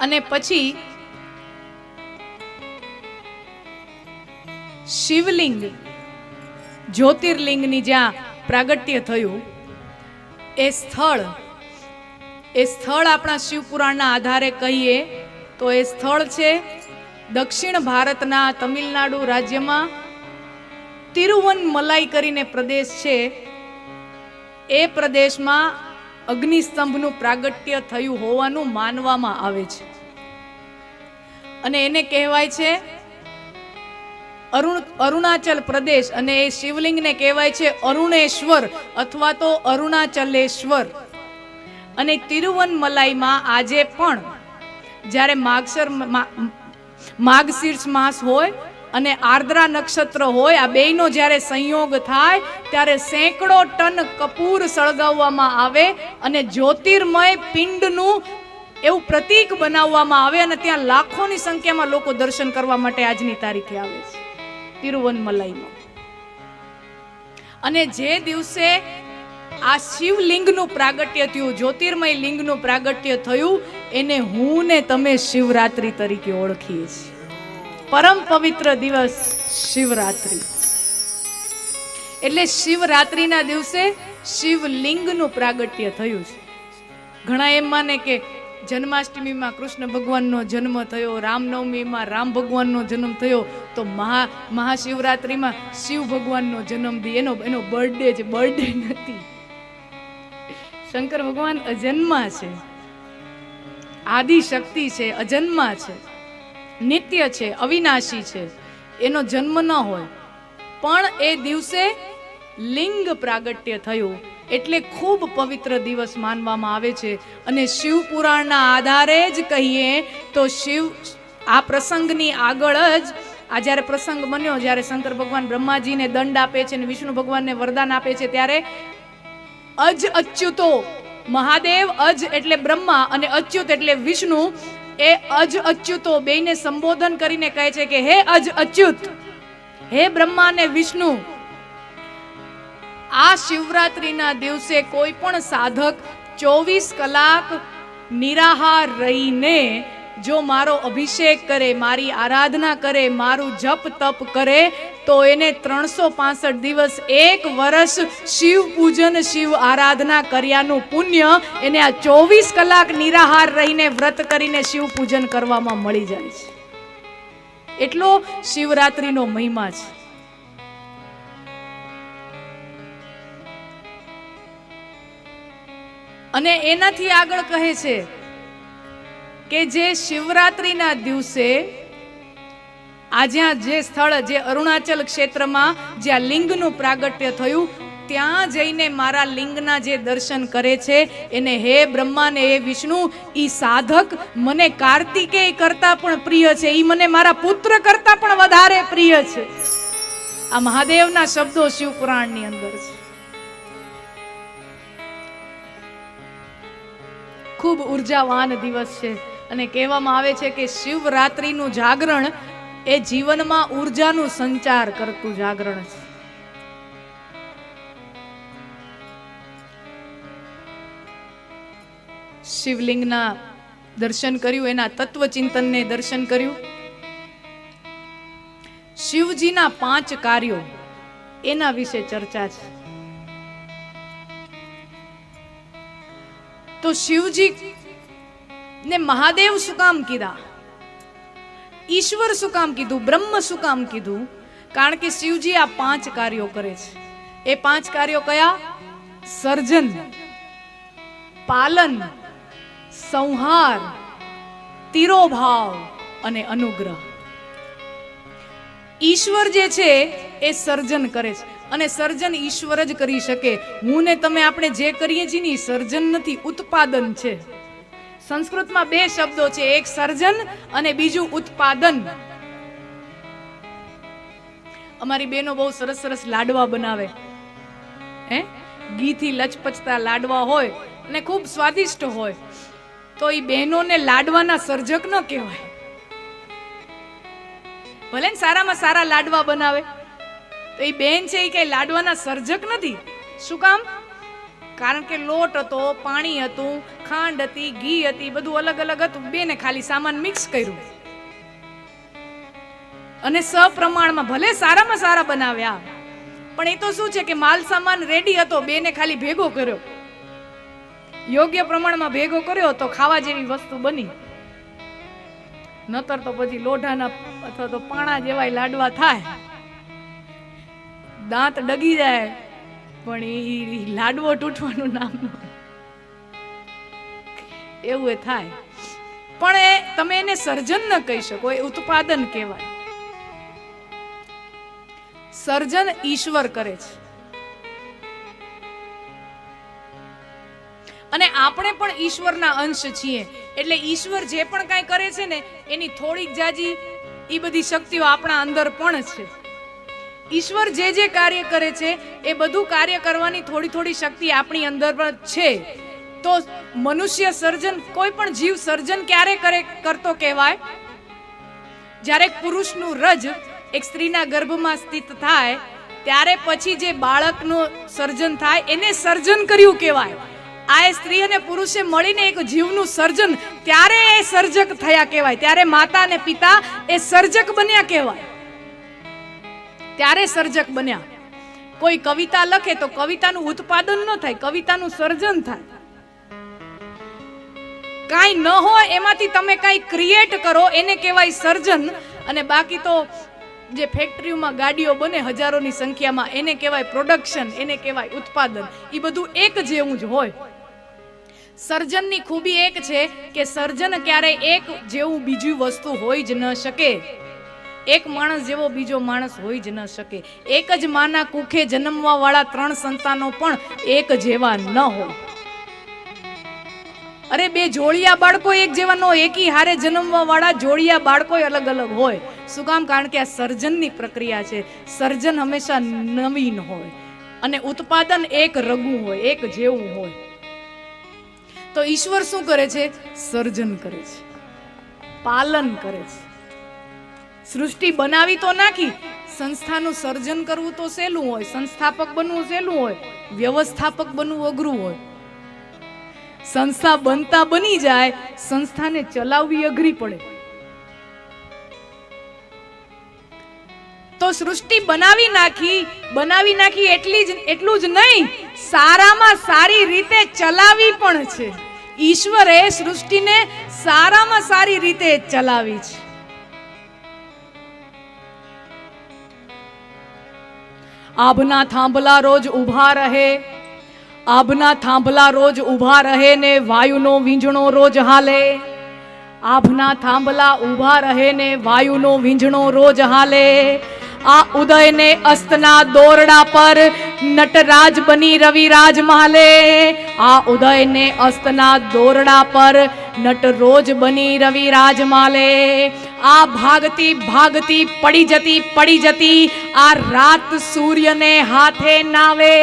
અને પછી શિવલિંગ, જ્યોતિર્લિંગની જ્યાં પ્રાગટ્ય થયું, એ સ્થળ એ સ્થળ આપણા શિવપુરાણના આધારે કહીએ તો એ સ્થળ છે દક્ષિણ ભારતના તમિલનાડુ રાજ્યમાં. તિરુવનમલાઈ કરીને પ્રદેશ છે. એ પ્રદેશમાં અગ્નિસ્તંભનું પ્રાગટ્ય થયું હોવાનું માનવામાં આવે છે. અને એને કહેવાય છે અરુણ, અરુણાચલ પ્રદેશ અને એ શિવલિંગને કહેવાય છે અરુણેશ્વર અથવા તો અરુણાચલેશ્વર. અને તિરુવનમલાઈમાં આજે પણ જ્યારે માગસર, મા- માગશીર્ષ માસ હોય અને આર્દ્રા નક્ષત્ર હોય, આ બેયનો જ્યારે સંયોગ થાય, ત્યારે સેંકડો ટન કપૂર સળગાવવામાં આવે અને જ્યોતિર્મય પિંડનું એવું પ્રતીક બનાવવામાં આવે અને ત્યાં લાખોની સંખ્યામાં લોકો દર્શન કરવા માટે આજની તારીખે આવે છે. તિરુવનમલાઈમાં. અને જે દિવસે આ શિવલિંગનું પ્રાગટ્ય થયું, જ્યોતિર્મય લિંગનું પ્રાગટ્ય થયું, એને હું ને તમે શિવરાત્રિ તરીકે ઓળખીએ છીએ. પરમ પવિત્ર દિવસ શિવરાત્રી. એટલે શિવરાત્રીના દિવસે શિવલિંગનું પ્રાગટ્ય થયું છે. ઘણા એમ માને કે જન્માષ્ટમીમાં કૃષ્ણ ભગવાનનો જન્મ થયો, રામનવમીમાં રામ ભગવાનનો જન્મ થયો, તો મહા, મહાશિવરાત્રીમાં શિવ ભગવાનનો જન્મદિન એનો એનો બર્થડે છે બર્થડે નથી. શંકર ભગવાન અજન્મા છે. આદિ શક્તિ છે, અજન્મા છે. નિત્ય છે, અવિનાશી છે. એનો જન્મ ન હોય. પણ એ દિવસે લિંગ પ્રાગટ્ય થયું. એટલે ખૂબ પવિત્ર દિવસ માનવામાં આવે છે. અને શિવ પુરાણના આધારે જ કહીએ તો શિવ આ પ્રસંગની આગળ જ, આ જ્યારે પ્રસંગ બન્યો, જ્યારે શંકર ભગવાન બ્રહ્માજીને દંડ આપે છે અને વિષ્ણુ ભગવાનને વરદાન આપે છે, ત્યારે અજ અચ્યુતો, મહાદેવ અજ એટલે બ્રહ્મા અને અચ્યુત એટલે વિષ્ણુ એ અજ અચ્યુતો બેયને સંબોધન કરીને કહે છે કે, હે અજ અચ્યુત, હે બ્રહ્મા ને વિષ્ણુ, આ શિવરાત્રીના દિવસે કોઈ પણ સાધક ચોવીસ કલાક નિરાહાર રહીને જો મારો અભિષેક કરે, મારી આરાધના કરે, મારું જપ તપ કરે, તો એને ત્રણસો પાસઠ દિવસ, એક વર્ષ શિવ પૂજન, શિવ આરાધના કર્યાનું પુણ્ય એને આ ચોવીસ કલાક નિરાહાર રહીને વ્રત કરીને શિવ પૂજન કરવામાં મળી જાય છે. એટલો શિવરાત્રિનો મહિમા છે. અને એનાથી આગળ કહે છે કે જે શિવરાત્રિના દિવસે આ જ્યાં જે સ્થળ, જે અરુણાચલ ક્ષેત્રમાં જ્યાં લિંગનું પ્રાગટ્ય થયું, ત્યાં જઈને મારા લિંગના જે દર્શન કરે છે, એને હે બ્રહ્મા ને હે વિષ્ણુ, ઈ સાધક મને કાર્તિકેય કરતા પણ પ્રિય છે, ઈ મને મારા પુત્ર કરતા પણ વધારે પ્રિય છે. આ મહાદેવના શબ્દો શિવપુરાણની અંદર છે. ખૂબ ઉર્જાવાન દિવસ છે. અને કહેવામાં આવે છે કે શિવરાત્રિનું જાગરણ એ જીવનમાં ઉર્જાનું સંચાર કરતું જાગરણ છે. શિવલિંગના દર્શન કર્યું, એના તત્વચિંતનને દર્શન કર્યું. શિવજીના પાંચ કાર્યો એના વિશે ચર્ચા છે. તો શિવજી ને મહાદેવ શું કામ કીધા? ઈશ્વર શું કામ કીધું? બ્રહ્મ શું કામ કીધું? કારણ કે શિવજી આ પાંચ કાર્યો કરે છે. એ પાંચ કાર્યો કયા? સર્જન, પાલન, સંહાર, તિરોભાવ અને અનુગ્રહ. ઈશ્વર જે છે એ સર્જન કરે છે. અને સર્જન ઈશ્વર જ કરી શકે. હું ને તમે આપણે જે કરીએ છીએ ને સર્જન નથી, ઉત્પાદન છે. સંસ્કૃતમાં બે શબ્દો છે, એક સર્જન અને બીજું ઉત્પાદન. અમારી બેનો બહુ સરસ સરસ લાડવા બનાવે. હે? ઘીથી લચપચતા લાડવા હોય અને ખૂબ સ્વાદિષ્ટ હોય. તો એ બહેનોને લાડવાના સર્જક ન કહેવાય. ભલે ને સારામાં સારા લાડવા બનાવે. તો એ બેન છે એ કઈ લાડવાના સર્જક નથી. શું કામ? કારણ કે લોટ હતો, પાણી હતું ખાંડ હતી, ઘી હતી, બધું અલગ અલગ હતું. બેને ખાલી સામાન મિક્સ કર્યું. અને સપ્રમાણમાં ભલે સારામાં સારા બનાવ્યા. પણ એ તો શું છે કે માલ સામાન રેડી હતો, બેને ખાલી ભેગો કર્યો. યોગ્ય પ્રમાણમાં ભેગો કર્યો તો ખાવા જેવી વસ્તુ બની. નતર તો પછી લોઢાના અથવા તો પાણા જેવાય લાડવા થાય. દાંત ડગી જાય, પણ એ લાડવો તૂટવાનું નામ ન હોય. એવું એ થાય. પણ એ તમે એને સર્જન ન કહી શકો, એ ઉત્પાદન કહેવાય. સર્જન ઈશ્વર કરે છે. અને આપણે પણ ઈશ્વરના અંશ છીએ. એટલે ઈશ્વર જે પણ કાંઈ કરે છે ને, એની થોડીક જાજી એ બધી શક્તિઓ આપણા અંદર પણ છે. ઈશ્વર જે જે કાર્ય કરે છે, એ બધું કાર્ય કરવાની થોડી થોડી શક્તિ આપણી અંદર પણ છે. તો મનુષ્ય સર્જન, કોઈ પણ જીવ સર્જન ક્યારે કરે, કરતો કહેવાય? જ્યારે પુરુષનું રજ એક સ્ત્રીના ગર્ભમાં સ્થિત થાય, ત્યારે પછી જે બાળકનું સર્જન થાય, એને સર્જન કર્યું કહેવાય. આ એ સ્ત્રી અને પુરુષે મળીને એક જીવનું સર્જન, ત્યારે એ સર્જક થયા કહેવાય. ત્યારે માતા અને પિતા એ સર્જક બન્યા કહેવાય. ત્યારે સર્જક બન્યા. કોઈ કવિતા લખે તો કવિતાનું ઉત્પાદન ન થાય, કવિતાનું સર્જન થાય. કાંઈ ન હોય, એમાંથી તમે કાંઈ ક્રિએટ કરો, એને કહેવાય સર્જન. અને બાકી તો જે ફેક્ટરીઓમાં ગાડીઓ બને, હજારોની સંખ્યામાં, એને કહેવાય પ્રોડક્શન એને કહેવાય ઉત્પાદન. એ બધું એક જેવું જ હોય. સર્જનની ખૂબી એક છે કે સર્જન ક્યારે એક જેવું બીજું વસ્તુ હોય જ ન શકે. એક માણસ જેવો બીજો માણસ હોય જ ન શકે. એક જ માના કુખે જન્મવા વાળા ત્રણ સંતાનો પણ એક જેવા ન હોય. અરે બે જોડિયા બાળકો એક જેવા ન હોય, એકી હારે જન્મવા વાળા જોડિયા બાળકો અલગ અલગ હોય. શું કામ? કારણ કે આ સર્જનની પ્રક્રિયા છે. સર્જન હંમેશા નવીન હોય અને ઉત્પાદન એક રગું હોય, એક જેવું હોય. તો ઈશ્વર શું કરે છે? સર્જન કરે છે. પાલન કરે છે. સૃષ્ટિ બનાવી તો નાખી, સંસ્થાનું સર્જન કરવું તો સહેલું હોય, સંસ્થાપક બનવું સહેલું હોય, વ્યવસ્થાપક બનવું અઘરું હોય. સંસ્થા બનતા બની જાય, સંસ્થાને ચલાવવી અઘરી પડે. તો સૃષ્ટિ બનાવી નાખી બનાવી નાખી એટલી જ, એટલું જ નહીં, સારામાં સારી રીતે ચલાવી પણ છે. ઈશ્વરે સૃષ્ટિને સારામાં સારી રીતે ચલાવી છે. આભના થાંભલા રોજ ઊભા રહે આભના થાંભલા રોજ ઊભા રહે ને વાયુનો વીંઝણો રોજ હાલે. આભના થાંભલા ઊભા રહે ને વાયુનો વીંઝણો રોજ હાલે. આ ઉદય ને અસ્તના દોરડા પર નટરાજ બની રવિરાજ માલે આ ઉદય ને અસ્તના દોરડા પર નટ રોજ બની રવિરાજ માલે આ ભાગતી ભાગતી પડી જતી પડી જતી આ રાત સૂર્યને હાથે નાવે.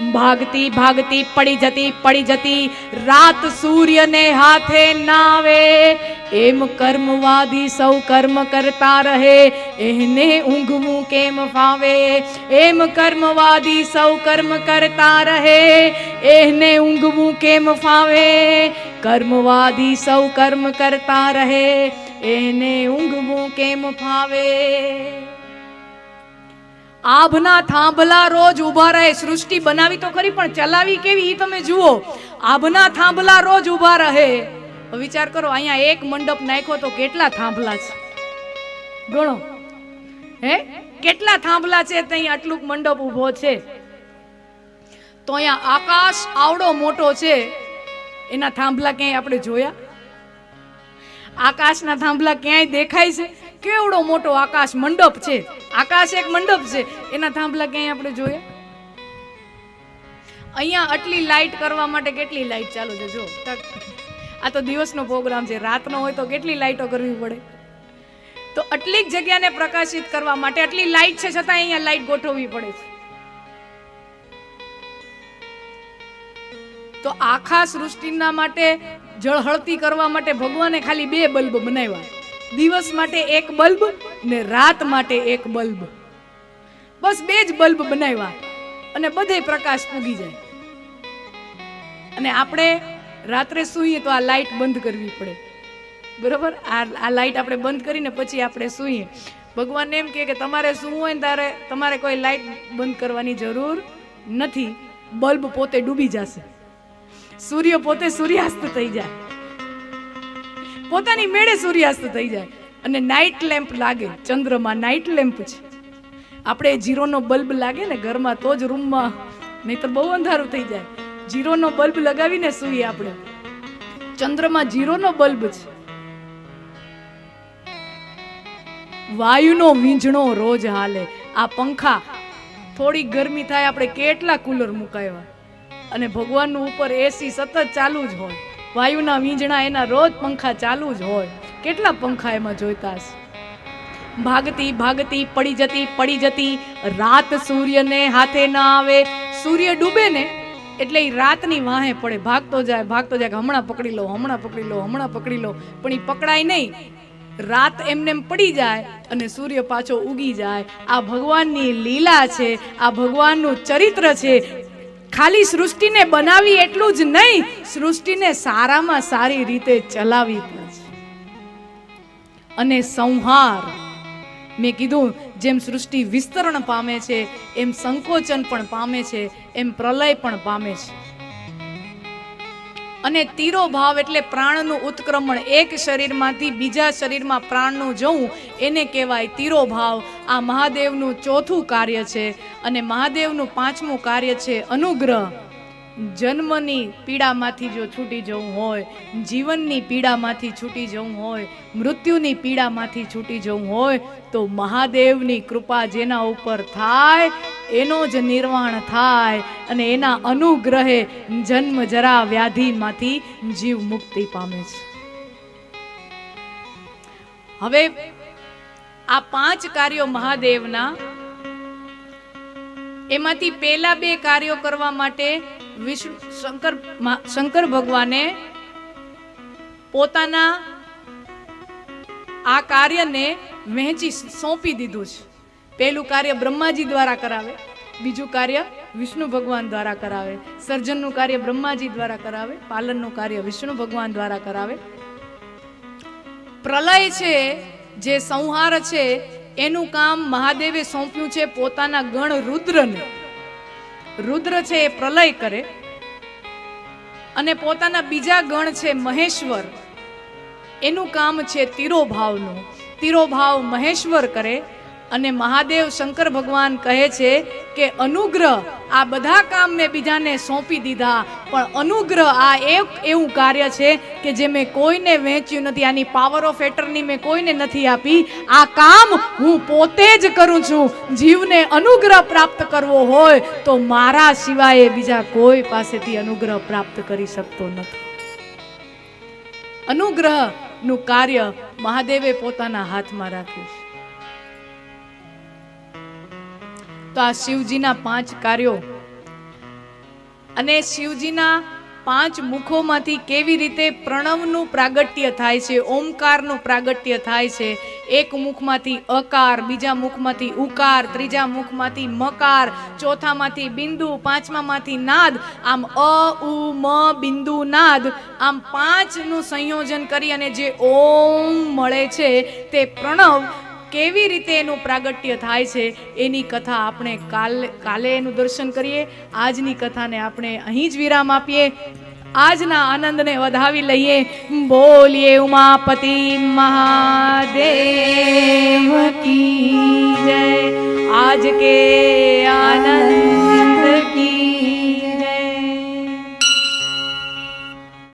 ભાગતી ભાગતી પડી જતી પડી જતી, રાત સૂર્યને હાથે નાવે. એમ કર્મવાદી સૌ કર્મ કરતા રહે એને ઊંઘવું કેમ ફાવે? એમ કર્મવાદી સૌ કર્મ કરતા રહે એને ઊંઘવું કેમ ફાવે? કર્મવાદી સૌ કર્મ કરતા રહે એને ઊંઘવું કેમ ફાવે? આભના થાંભલા રોજ ઊભા રહે, સૃષ્ટિ બનાવી તો ખરી, પણ ચલાવી કેવી એ તમે જુઓ. આભના થાંભલા રોજ ઊભા રહે. વિચાર કરો, અહીંયા એક મંડપ નાખ્યો તો કેટલા થાંભલા છે? ગણો. હે? કેટલા થાંભલા છે ત્યાં આટલું મંડપ ઊભો છે? તો અહીંયા આકાશ આવડો મોટો છે. એના થાંભલા ક્યાંય આપણે જોયા? આકાશના થાંભલા ક્યાંય દેખાય છે? કેવડો મોટો આકાશ મંડપ છે? આકાશ એક મંડપ છે. એના થાંભલા ક્યાંય આપણે જોયા અહીંયા આટલી લાઈટ કરવા માટે કેટલી લાઇટ ચાલુ છે? જો આ તો દિવસનો પ્રોગ્રામ છે. રાતનો હોય તો કેટલી લાઇટો કરવી પડે? તો આટલી જગ્યાને પ્રકાશિત કરવા માટે આટલી લાઇટ છે છતાં અહીંયા લાઈટ ગોઠવવી પડે છે. તો આખા સૃષ્ટિના માટે જળહળતી કરવા માટે ભગવાને ખાલી બે બલ્બ બનાવ્યા. દિવસ માટે એક બલ્બ ને રાત માટે એક બલ્બ. બસ બે જ બલ્બ બનાવ્યા અને બધે પ્રકાશ પૂગી જાય. અને આપણે રાત્રે સૂઈએ તો આ લાઈટ બંધ કરવી પડે. બરાબર? આ આ લાઈટ આપણે બંધ કરીને પછી આપણે સૂઈએ. ભગવાન એમ કે તમારે સૂવું હોય ને તારે તમારે કોઈ લાઈટ બંધ કરવાની જરૂર નથી. બલ્બ પોતે ડૂબી જશે. સૂર્ય પોતે સૂર્યાસ્ત થઈ જાય. પોતાની મેળે સૂર્યાસ્ત થઈ જાય. અને નાઇટ લેમ્પ લાગે. ચંદ્રમાં નાઇટ લેમ્પ છે. આપણે જીરોનો બલ્બ લાગે ને ઘરમાં તો જ રૂમમાં. નહીતર બહુ અંધારું થઈ જાય. જીરોનો બલ્બ લગાવીને સૂઈએ આપણે. ચંદ્રમાં જીરોનો બલ્બ છે. વાયુનો વીંઝણો રોજ હાલે. આ પંખા થોડી ગરમી થાય, આપણે કેટલા કુલર મુકાવ્યા અને ભગવાનનું ઉપર એસી સતત ચાલુ જ હોય. વાયુના વીંજણા એના રોજ પંખા ચાલુ જ હોય. કેટલા પંખા એમાં જોઈતા હશે? ભાગતી ભાગતી, પડી જતી પડી જતી, રાત સૂર્યને હાથે ના આવે. સૂર્ય ડૂબે ને એટલે એ રાતની વાહે પડે. ભાગતો જાય ભાગતો જાય કે હમણાં પકડી લો, હમણાં પકડી લો, હમણાં પકડી લો. પણ એ પકડાય નહીં. રાત એમને એમ પડી જાય અને સૂર્ય પાછો ઉગી જાય. આ ભગવાનની લીલા છે, આ ભગવાનનું ચરિત્ર છે. ખાલી સૃષ્ટિને બનાવી એટલું જ નહીં, સૃષ્ટિને સારામાં સારી રીતે ચલાવી છે. અને સંહાર, મેં કીધું, જેમ સૃષ્ટિ વિસ્તરણ પામે છે, એમ સંકોચન પણ પામે છે, એમ પ્રલય પણ પામે છે. અને તીરો ભાવ એટલે પ્રાણનું ઉત્ક્રમણ. એક શરીરમાંથી બીજા શરીરમાં પ્રાણનું જવું, એને કહેવાય તીરો ભાવ. આ મહાદેવનું ચોથું કાર્ય છે અને મહાદેવનું પાંચમું કાર્ય છે અનુગ્રહ. જન્મની પીડામાંથી જો છૂટી જવું હોય, જીવનની પીડામાંથી છૂટી જવું હોય, મૃત્યુની પીડામાંથી છૂટી જવું હોય, તો મહાદેવની કૃપા જેના ઉપર થાય એનો જ નિર્વાણ થાય અને એના અનુગ્રહે જન્મ જરા વ્યાધિમાંથી જીવ મુક્તિ પામે છે. હવે આ પાંચ કાર્યો મહાદેવના, એમાંથી પહેલા બે કાર્યો કરવા માટે વિષ્ણુ, શંકર શંકર ભગવાને પોતાના આ કાર્યને વહેંચી સોંપી દીધું છે. પહેલું કાર્ય બ્રહ્માજી દ્વારા કરાવે, બીજું કાર્ય વિષ્ણુ ભગવાન દ્વારા કરાવે, સર્જનનું કાર્ય બ્રહ્માજી દ્વારા કરાવે, પાલનનું કાર્ય વિષ્ણુ ભગવાન દ્વારા કરાવે. પ્રલય છે, જે સંહાર છે, એનું કામ મહાદેવે સોંપ્યું છે પોતાના ગણ રુદ્રને. રુદ્ર છે એ પ્રલય કરે, અને પોતાના બીજા ગણ છે મહેશ્વર. એનું કામ છે તિરોભાવનું. તિરોભાવ મહેશ્વર કરે અને મહાદેવ શંકર ભગવાન કહે છે કે અનુગ્રહ આ બધા કામ મેં બીજાને સોંપી દીધા. પણ અનુગ્રહ આ એક એવું કાર્ય છે કે જે મેં કોઈને વહેંચ્યું નથી. આની પાવર ઓફ એટર્ની મેં કોઈને નથી આપી. આ કામ હું પોતે જ કરું છું. જીવને અનુગ્રહ પ્રાપ્ત કરવો હોય તો મારા સિવાય બીજા કોઈ પાસેથી અનુગ્રહ પ્રાપ્ત કરી શકતો નથી. અનુગ્રહનું કાર્ય મહાદેવે પોતાના હાથમાં રાખ્યું છે. તો આ શિવજીના પાંચ કાર્યો. અને શિવજીના પાંચ મુખોમાંથી કેવી રીતે પ્રણવનું પ્રાગટ્ય થાય છે, ઓમકારનું પ્રાગટ્ય થાય છે, એક મુખમાંથી અકાર, બીજા મુખમાંથી ઉકાર, ત્રીજા મુખમાંથી મકાર, ચોથામાંથી બિંદુ, પાંચમામાંથી નાદ, આમ અ, ઉ, મ, બિંદુ, નાદ, આમ પાંચનું સંયોજન કરી અને જે ઓમ મળે છે તે પ્રણવ કેવી રીતે એનું પ્રાગટ્ય થાય છે, એની કથા આપણે કાલે કાલે એનું દર્શન કરીએ. આજની કથાને આપણે અહીં જ વિરામ આપીએ. આજના આનંદને વધાવી લઈએ. બોલીએ ઉમાપતિ મહાદેવ કી જય. આજ કે આનંદ કી